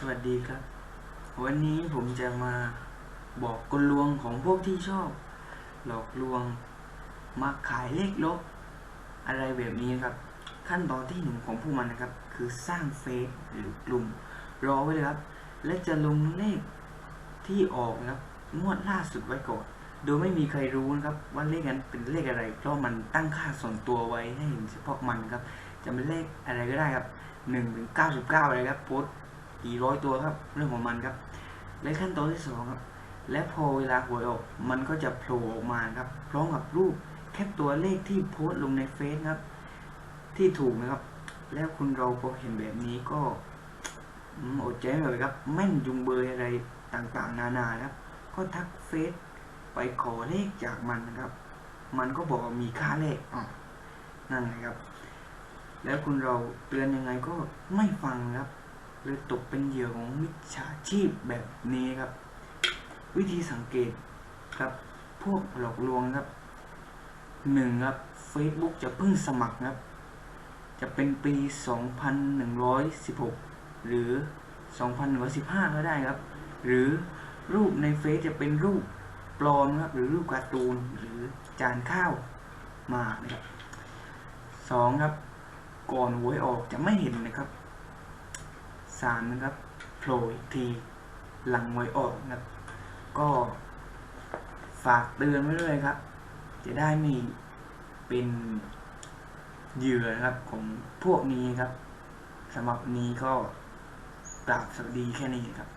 สวัสดีครับ วันนี้ผมจะมาบอกกลลวงของพวกที่ชอบ หลอกลวงมาขายเลขลบ อะไรแบบนี้ครับ ขั้นตอนที่หนึ่งของพวกมันนะครับ คือสร้างเฟซหรือกลุ่ม รอไว้เลยครับ และจะลงเลขที่ออกนะครับงวดล่าสุดไว้ก่อนโดยไม่มีใครรู้นะครับว่าเลขนั้นเป็นเลขอะไร เพราะมันตั้งค่าส่วนตัวไว้ให้เห็นเฉพาะมันครับ จะเป็นเลขอะไรก็ได้ครับหนึ่งถึงเก้าสิบเก้าอะไรครับโพสต กี่ร้อยตัวครับ เรื่องของมันครับ และขั้นตอนที่สองครับ และพอเวลาหวยออกมันก็จะโผล่ออกมาครับพร้อมกับรูปแคปตัวเลขที่โพสต์ลงในเฟซครับ ที่ถูกนะครับ แล้วคุณเราพอเห็นแบบนี้ก็อดใจไม่ไหวครับแม่นจุงเบยอะไรต่างๆ นานาครับ ก็ทักเฟซไปขอเลขจากมันนะครับ มันก็บอกมีค่าเลขอะนั่นนะครับ แล้วคุณเราเตือนยังไงก็ไม่ฟังครับ เลยตกเป็นเหยื่อของมิจฉาชีพแบบนี้ครับ วิธีสังเกตครับ พวกหลอกลวงครับหนึ่งครับ Facebook จะเพิ่งสมัครครับ จะเป็นปี 2116 หรือ2115 ก็ได้ครับ หรือรูปในเฟซจะเป็นรูปปลอมครับ หรือรูปการ์ตูนหรือจานข้าวมานะครับสองครับ ก่อนหวยออกจะไม่เห็นนะครับ สามนะครับโผล่ทีหลังมวยออกนะครับ ก็ฝากเตือนไว้ด้วยครับ จะได้ไม่เป็นเหยื่อนะครับของพวกนี้ครับสำหรับวันนี้ก็กราบสวัสดีแค่นี้ครับ